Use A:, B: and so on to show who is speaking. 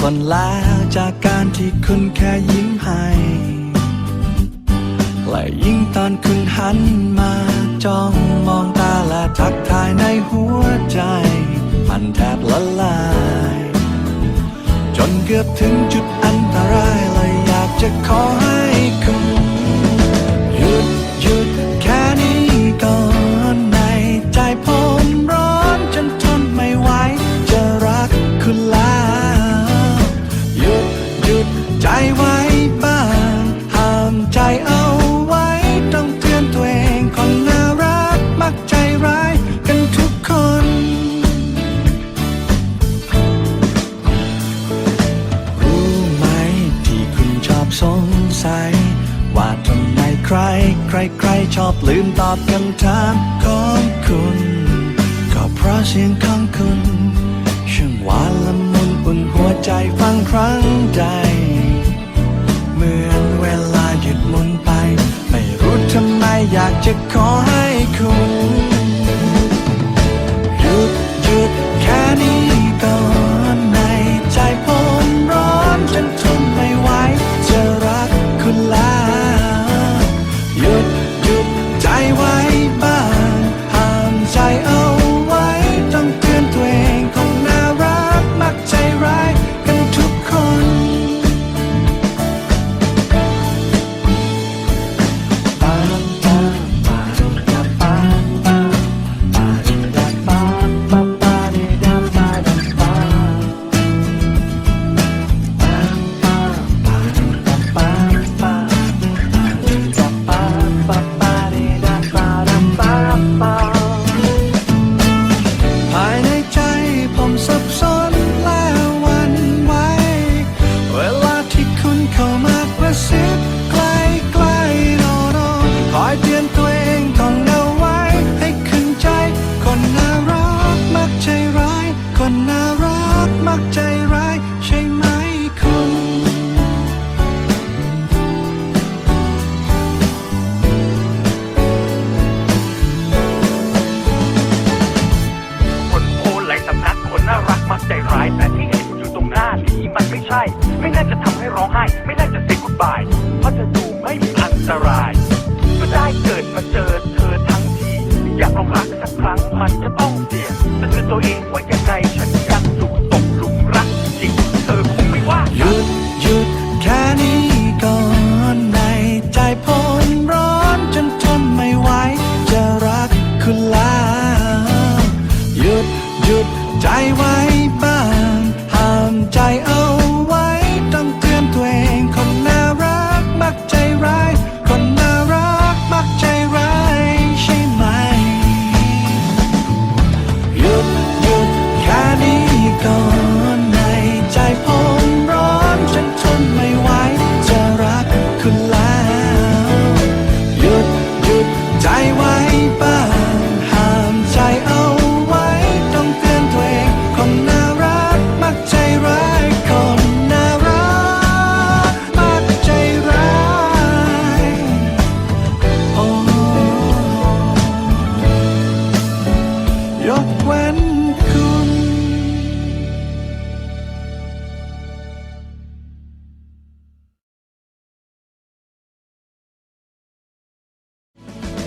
A: คนแล้วจากการที่คุณแค่ยิ้มให้ และยิ่งตอนคุณหันมาจ้องมองตาและทักทายในหัวใจ มันแทบละลาย จนเกือบถึงจุดอันตรายเลยอยากจะขอ สงสัย ว่าทำไมใคร ใครใครชอบลืมตอบคำถามของคุณ ก็เพราะเสียงของคุณช่างหวานละมุนอุ่นหัวใจฟังครั้งใด เหมือนเวลาหยุดมุนไป ไม่รู้ทำไมอยากจะขอให้คุณ ร้องไห้ ไม่น่าจะเซ็กกูบาย เพราะจะดูไม่มีอันตราย ก็ได้เกิดมาเจอเธอทั้งที อยากลองรักสักครั้งมั
B: นจะต้องเสี่ยงแต่เธอตัวเองว่ายังไงฉันยังถูกตกหลุมรักจริงเธอคงไม่ว่าหยุดหยุดแค่นี้ก่อนในใจผมร้อนจนทนไม่ไหวจะรักคุณแล้วหยุดหยุดใจไว้